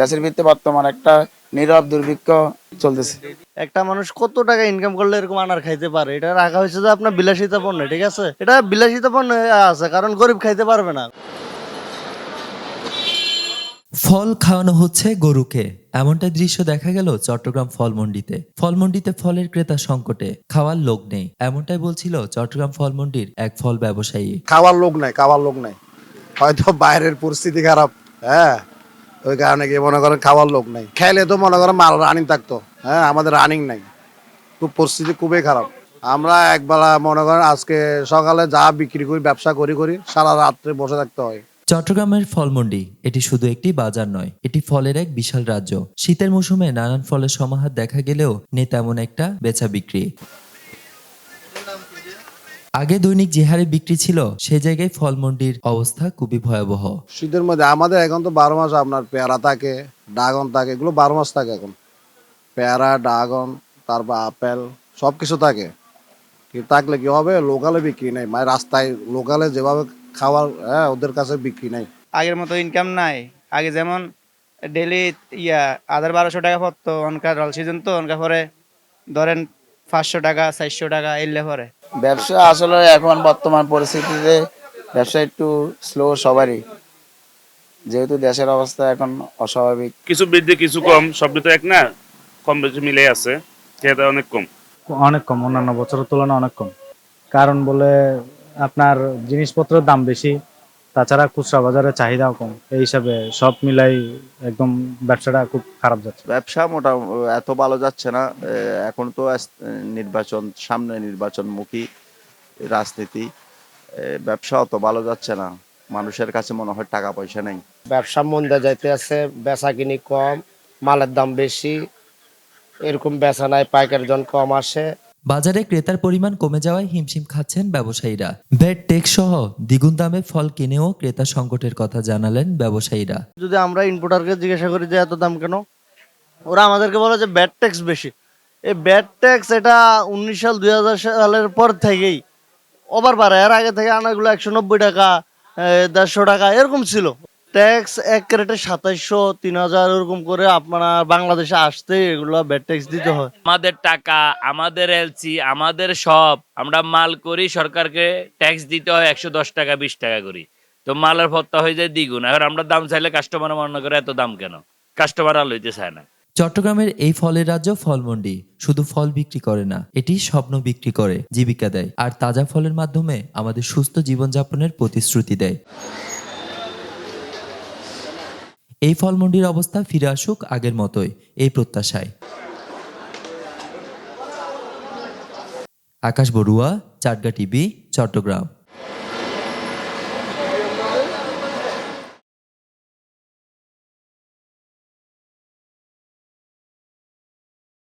দেশের ভিত্তিতে বর্তমান একটা নীরব দুর্ভিক্ষ চলতেছে। একটা মানুষ কত টাকা ইনকাম করলে এরকম আনার খাইতে পারে? এটা রাখা হয়েছে যে আপনার বিলাসিতা পণ্য ঠিক আছে? এটা বিলাসিতা পণ্য আছে কারণ গরিব খাইতে পারবে না। ফল খাওয়ানো হচ্ছে গরুকে। এমনটা দৃশ্য দেখা গেল চট্টগ্রাম ফলমন্ডিতে ফলমন্ডিতে ফলের ক্রেতা সংকটে খাওয়ার লোক নেই। এমনটাই বলছিল চট্টগ্রাম ফলমন্ডির এক ফল ব্যবসায়ী। খাওয়ার লোক নাই খাওয়ার লোক নাই। হয়তো বাইরের পরিস্থিতি খারাপ হ্যাঁ? ওই কারণে কি মনে করেন খাওয়ার লোক নাই। খেলে তো মনে করেন মাল রানিং থাকতো। হ্যাঁ আমাদের রানিং নাই। খুব পরিস্থিতি খুবই খারাপ। আমরা একবেলা মনে করেন আজকে সকালে যা বিক্রি করি, ব্যবসা করি করি, সারা রাত্রে বসে থাকতে হয়। চট্টগ্রামের ফলমন্ডি, এটি শুধু একটি বাজার নয়, এটি ফলের এক বিশাল রাজ্য। শীতের মৌসুমে নানান ফলের সমাহার দেখা গেলেও নেই তেমন একটা বেচা বিক্রি। আগে দৈনিক যে হারে বিক্রি ছিল সে জায়গায় ফলমন্ডির অবস্থা খুবই ভয়াবহ। শীতের মধ্যে আমাদের এখন তো বারো মাস আপনার পেয়ারা থাকে ড্রাগন থাকে এগুলো বারো মাস থাকে এখন। পেয়ারা ড্রাগন তারপর আপেল সব কিছু থাকে। কি থাকলে কি হবে? লোকালে বিক্রি নেই। মানে রাস্তায় লোকালে যেভাবে খাওয়ার হ্যাঁ ওদের কাছে বিক্রি নেই। আগের মতো ইনকাম নাই। আগে যেমন ডেলি ইয়া আধার বারোশো টাকা পড়তো অনকা রল সিজন তো অনকা পরে ধরেন পাঁচশো টাকা চারশো টাকা এলে পরে। ব্যবসা আসলে এখন বর্তমান পরিস্থিতিতে ব্যবসা একটু স্লো সবারই। যেহেতু দেশের অবস্থা এখন অস্বাভাবিক। কিছু বৃদ্ধি কিছু কম সবই তো এক না? কম বেশি মিলে আছে সেটা অনেক কম। অনেক কম অন্যান্য বছরের তুলনায় অনেক কম। কারণ বলে আপনার জিনিসপত্রের দাম বেশি তাছাড়া খুচরা বাজারে চাহিদাও কম। এই হিসাবে সব মিলাই একদম ব্যবসাটা খুব খারাপ যাচ্ছে। ব্যবসা মোটা এত ভালো যাচ্ছে না। এখন তো নির্বাচন সামনে নির্বাচনমুখী রাজনীতি। ব্যবসা অত ভালো যাচ্ছে না। মানুষের কাছে মনে হয় টাকা পয়সা নেই। ব্যবসা মন্দা যাইতে আছে বেচা কিনি কম মালের দাম বেশি। এরকম বেচা নাই পাইকারি জন কম আসে। বাজারে ক্রেতার পরিমাণ কমে যাওয়ায় হিমশিম খাচ্ছেন ব্যবসায়ীরা। ভ্যাট টেক্স সহ দ্বিগুণ দামে ফল কিনেও ক্রেতা সংকটের কথা জানালেন ব্যবসায়ীরা। যদি আমরা ইনপুটারকে জিজ্ঞাসা করি যে এত দাম কেন, ওরা আমাদেরকে বলে যে ব্যাট ট্যাক্স বেশি। এই ব্যাট ট্যাক্স এটা উনিশ সাল, দুই হাজার সালের পর থেকেই ওভার বাড়ে এর আগে থেকে আনাগুলো একশো নব্বই টাকা দেড়শো টাকা, এরকম ছিল। ট্যাক্স এক ক্যারেটে সাতাইশশো তিন হাজার ওরকম করে আপনার বাংলাদেশে আসতে এগুলো ব্যাট ট্যাক্স দিতে হয়। আমাদের টাকা আমাদের এলসি আমাদের সব আমরা মাল করি সরকারকে ট্যাক্স দিতে হয় একশো দশ টাকা বিশ টাকা করি। তো মালের ভত্তা হয়ে যায় দ্বিগুণ। এখন আমরা দাম চাইলে কাস্টমার মনে করে এত দাম কেন? কাস্টমার আর লইতে চায় না। চট্টগ্রামের এই ফলের রাজ্য ফলমন্ডি শুধু ফল বিক্রি করে না এটি স্বপ্ন বিক্রি করে জীবিকা দেয়। আর তাজা ফলের মাধ্যমে আমাদের সুস্থ জীবনযাপনের প্রতিশ্রুতি দেয়। এই ফলমন্ডির অবস্থা ফিরে আসুক আগের মতোই এই প্রত্যাশায়। আকাশ বড়ুয়া চাটগা টিভি চট্টগ্রাম।